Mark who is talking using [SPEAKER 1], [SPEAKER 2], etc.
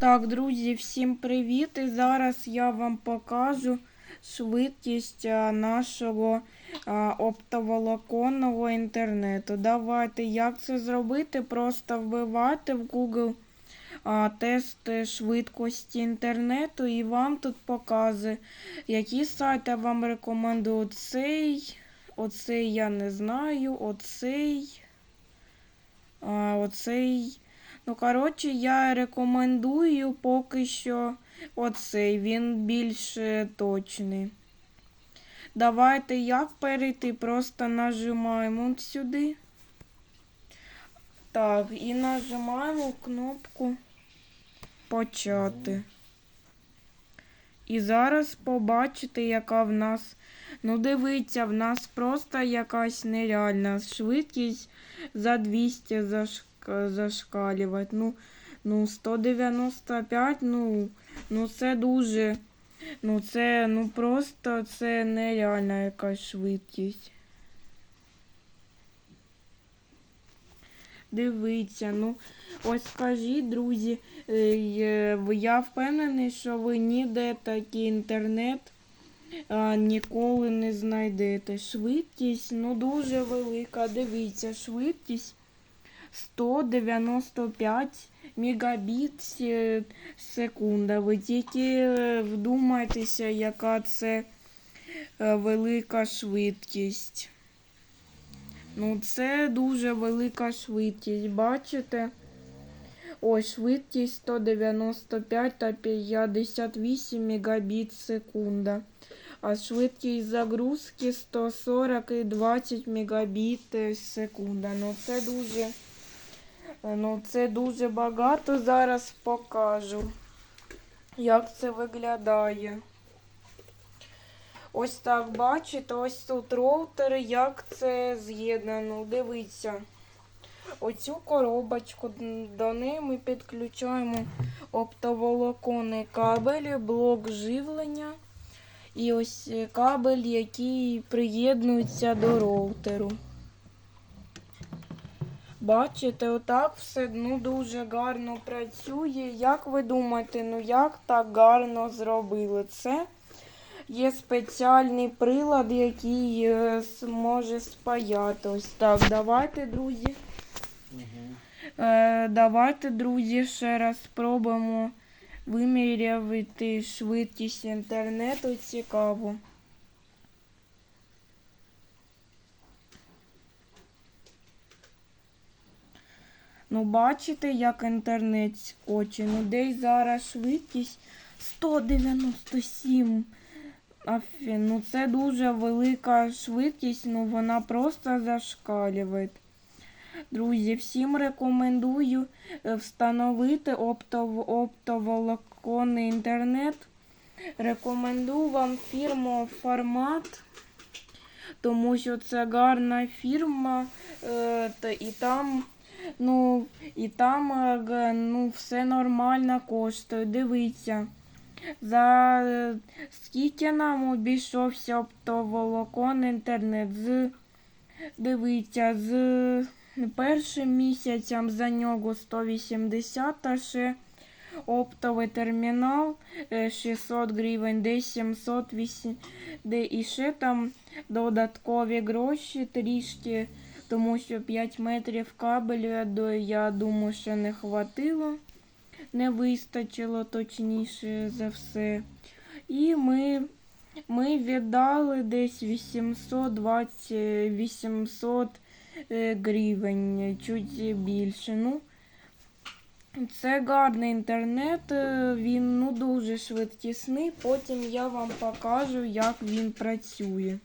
[SPEAKER 1] Так, друзі, всім привіт! І зараз я вам покажу швидкість нашого оптоволоконного інтернету. Давайте, як це зробити? Просто вбивати в Google а, тест швидкості інтернету і вам тут показує, які сайти вам рекомендую. Цей, оцей я не знаю, оцей, оцей. Ну, коротше, я рекомендую поки що оцей, він більш е, точний. Давайте як перейти, просто нажимаємо сюди. Так, і нажимаємо кнопку почати. І зараз побачите, яка в нас. Ну, дивіться, в нас просто якась нереальна швидкість за 200 зашкалює зашкалювати. Ну, ну 195, ну, ну це дуже. Ну це ну просто це нереальна якась швидкість. Дивіться, ну ось скажіть, друзі, е, я впевнений, що ви ніде такий інтернет а, ніколи не знайдете. Швидкість ну дуже велика. Дивіться, швидкість 195 мегабіт е, секунда. Ви тільки е, вдумайтеся, яка це е, велика швидкість. Ну, це дуже велика швидкість, бачите? Ось швидкість 195 та 58 мегабіт секунда. А швидкість загрузки 140 і 20 мегабіт секунда. Ну це дуже. Ну, це дуже багато. Зараз покажу, як це виглядає. Ось так бачите, ось тут роутер, як це з'єднано. Дивіться. Оцю коробочку до неї ми підключаємо оптоволоконний кабель, блок живлення. І ось кабель, який приєднується до роутеру. Бачите, отак все ну, дуже гарно працює. Як ви думаєте, ну як так гарно зробили це? Є спеціальний прилад, який е, може спаяти. Ось так. Давайте, друзі. Е, давайте, друзі, ще раз спробуємо виміряти швидкість інтернету. Цікаво. Ну, бачите, як інтернет скоче. Ну, десь зараз швидкість 197. Афі, ну це дуже велика швидкість, ну вона просто зашкалює. Друзі, всім рекомендую е, встановити оптов, оптоволоконний інтернет. Рекомендую вам фірму формат, тому що це гарна фірма, е, і там. Ну, і там е, ну, все нормально коштує. Дивіться. За е, скільки нам обійшовся оптоволокон інтернет? З, Дивіться, з першим місяцем за нього 180, а ще оптовий термінал 600 гривень, де 708, де і ще там додаткові гроші трішки тому що 5 метрів кабелю, я думаю, що не хватило, не вистачило точніше за все. І ми ми віддали десь 820 800 е, гривень, чуть більше. Ну, Це гарний інтернет, е, він ну, дуже швидкісний. Потім я вам покажу, як він працює.